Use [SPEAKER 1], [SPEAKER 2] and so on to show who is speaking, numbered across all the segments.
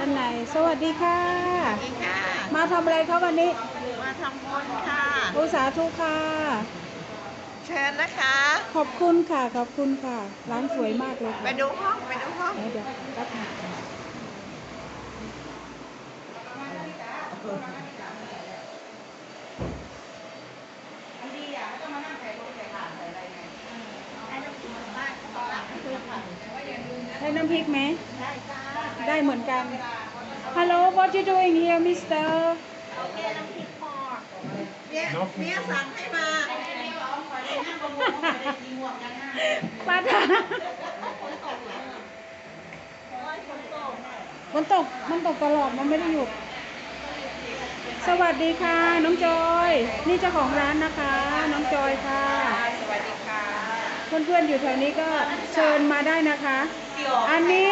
[SPEAKER 1] ด้านในสวัสดีค่ะ
[SPEAKER 2] สวัสดีค่ะ
[SPEAKER 1] มาทำอะไรคะวันนี้
[SPEAKER 2] มาทำบุญค่ะ
[SPEAKER 1] อุสาธุค่ะ
[SPEAKER 2] เชิญนะคะ
[SPEAKER 1] ขอบคุณค่ะขอบคุณค่ะ ร้านสวยมากเลย
[SPEAKER 2] ไป
[SPEAKER 1] ค่ะ
[SPEAKER 2] ดูห้อง ไปดูห้อง
[SPEAKER 1] เดี๋ยวเดี๋ยวแป๊บนึงให้ น้ำพริกไหม
[SPEAKER 2] ได้จ้า
[SPEAKER 1] ได้เหมือนกัน Hello what you doing here mister
[SPEAKER 2] โอเคน้ำพริกพอเนี่ยเนี่ยสั่งให้มา
[SPEAKER 1] ป้าถาฝนตก มันตกตลอด มันไม่ได้หยุด สวัสดีค่ะ น้องจอย นี่เจ้าของร้านนะคะ น้องจอยค่ะ
[SPEAKER 2] สวัสดีค่ะ
[SPEAKER 1] เพื่อนๆอยู่แถวนี้ก็เชิญมาได้นะคะ อันนี้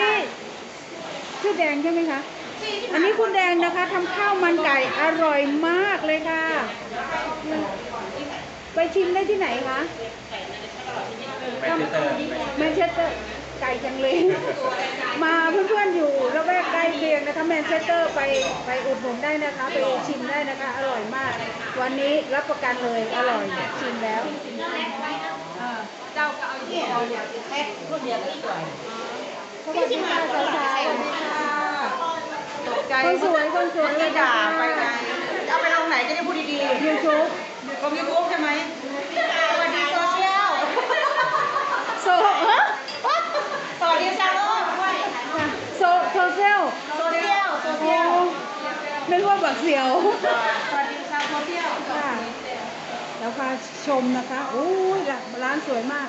[SPEAKER 1] ชื่อแดงใช่ไหมคะ อันนี้คุณแดงนะคะทำข้าวมันไก่อร่อยมากเลยค่ะ ไปชิมได้ที่ไหนคะแมนเชสเตอร์ไก่จังเลยมาเพื่อนๆอยู่ระแวกใกล้เคียงนะคะแมนเชสเตอร์ไปไปอุดหนุนได้นะคะ ไปชิมได้นะคะ อร่อยมาก วันนี้รับประกันเลยอร่อยชิมแล้วสวัสดีค่ะสาวๆส วัสดีค่ะ
[SPEAKER 2] ตกใจ
[SPEAKER 1] คนสวยคนสวย
[SPEAKER 2] ไม่ด่าไปไงเอาไปลงไหนจะได้พูดดีๆ
[SPEAKER 1] ยูทูบ
[SPEAKER 2] ๆลงยูทูบใช่ไหมสวัสดีโซเชียล
[SPEAKER 1] โซฮะ
[SPEAKER 2] สวัสดีชาวโลก
[SPEAKER 1] โซโซเชียล
[SPEAKER 2] โซเชียลโซ
[SPEAKER 1] โอ้
[SPEAKER 2] เชียล
[SPEAKER 1] นึกว่าบักเสียว
[SPEAKER 2] สวัสดีชาวโซเชียล
[SPEAKER 1] ค่ะแล้วพาชมนะคะโอ้ยร้านสวยมาก